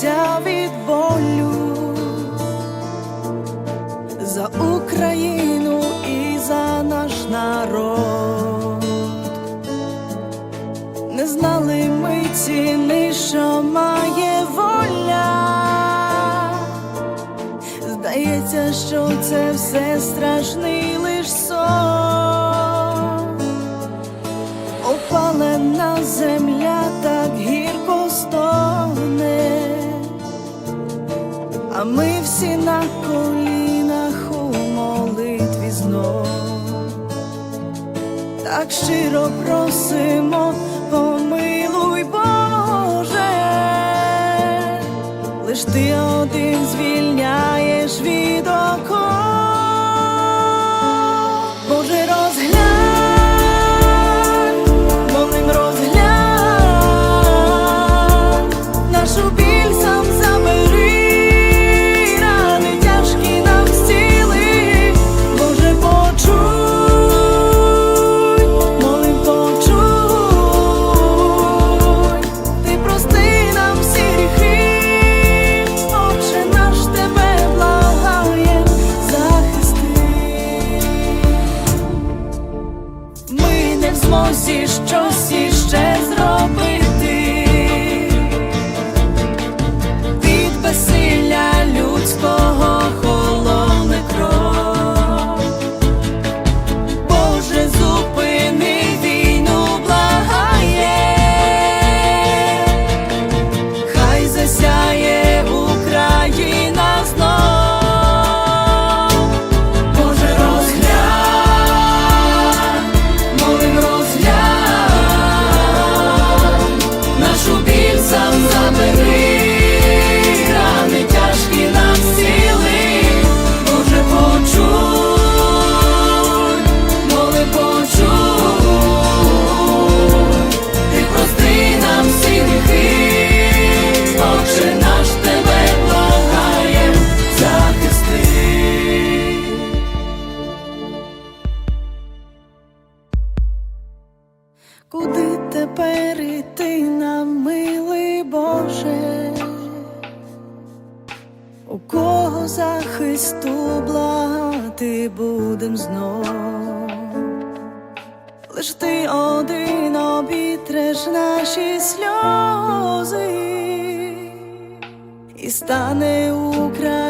сильно від болю за Україну і за наш народ. Не знали ми ціни, що має воля. Здається, що це все страшний лиш сон. Опалена земля ми всі на колінах у молитві знов. Так щиро просимо, помилуй Боже, лиш ти один звільняєш від оков. Не що змозі Куди тепер іти нам, милий Боже? У кого захисту благати будем знов? Лиш ти один обітреш наші сльози, і стане Україна